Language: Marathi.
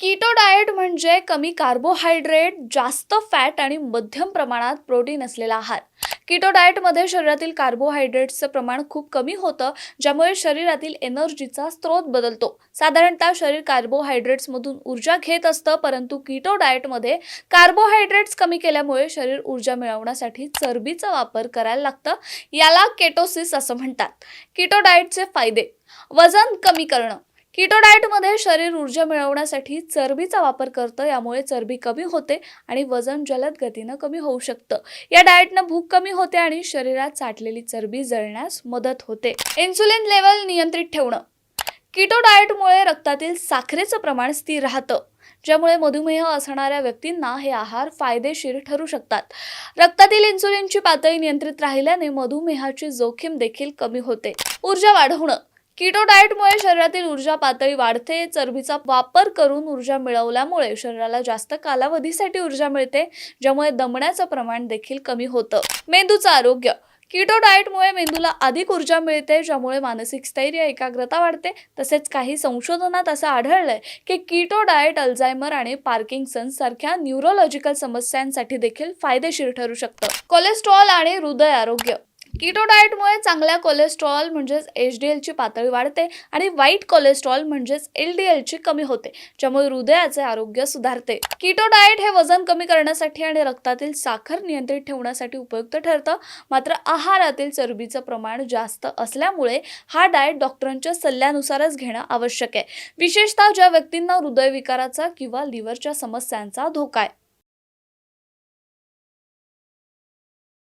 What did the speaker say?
कीटो डाएट म्हणजे कमी कार्बोहायड्रेट जास्त फॅट आणि मध्यम प्रमाणात प्रोटीन असलेला आहार. किटो डाएटमध्ये शरीरातील कार्बोहायड्रेट्सचं प्रमाण खूप कमी होतं ज्यामुळे शरीरातील एनर्जीचा स्रोत बदलतो. साधारणतः शरीर कार्बोहायड्रेट्समधून ऊर्जा घेत असतं परंतु किटो डाएटमध्ये कार्बोहायड्रेट्स कमी केल्यामुळे शरीर ऊर्जा मिळवण्यासाठी चरबीचा वापर करायला लागतं. याला केटोसिस असं म्हणतात. किटो डाएटचे फायदे. वजन कमी करणं. किटो डाएटमध्ये शरीर ऊर्जा मिळवण्यासाठी चरबीचा वापर करतं यामुळे चरबी कमी होते आणि वजन जलद गतीनं कमी होऊ शकतं. या डाएटनं भूक कमी होते आणि शरीरात साठलेली चरबी जळण्यास मदत होते. इन्सुलिन लेवल नियंत्रित ठेवणं. किटो डाएटमुळे रक्तातील साखरेचं प्रमाण स्थिर राहतं ज्यामुळे मधुमेह असणाऱ्या व्यक्तींना हे आहार फायदेशीर ठरू शकतात. रक्तातील इन्सुलिनची पातळी नियंत्रित राहिल्याने मधुमेहाची जोखीम देखील कमी होते. ऊर्जा वाढवणं. किटो डाएटमुळे शरीरातील ऊर्जा पातळी वाढते. चरबीचा वापर करून ऊर्जा मिळवल्यामुळे शरीराला जास्त कालावधीसाठी ऊर्जा मिळते ज्यामुळे दमण्याचं प्रमाण देखील कमी होतं. मेंदूचं आरोग्य. किटो डाएटमुळे मेंदूला अधिक ऊर्जा मिळते ज्यामुळे मानसिक स्थैर्य एकाग्रता वाढते. तसेच काही संशोधनात असं आढळलंय की किटो डाएट अल्झायमर आणि पार्किंगसन सारख्या न्यूरोलॉजिकल समस्यांसाठी देखील फायदेशीर ठरू शकतं. कोलेस्ट्रॉल आणि हृदय आरोग्य. किटो डाएटमुळे चांगल्या कोलेस्ट्रॉल म्हणजेच एच डी एलची पातळी वाढते आणि वाईट कोलेस्ट्रॉल म्हणजेच एल डी एलची कमी होते ज्यामुळे हृदयाचे आरोग्य सुधारते. किटो डाएट हे वजन कमी करण्यासाठी आणि रक्तातील साखर नियंत्रित ठेवण्यासाठी उपयुक्त ठरतं मात्र आहारातील चरबीचं प्रमाण जास्त असल्यामुळे हा डाएट डॉक्टरांच्या सल्ल्यानुसारच घेणं आवश्यक आहे. विशेषतः ज्या व्यक्तींना हृदयविकाराचा किंवा लिव्हरच्या समस्यांचा धोका आहे.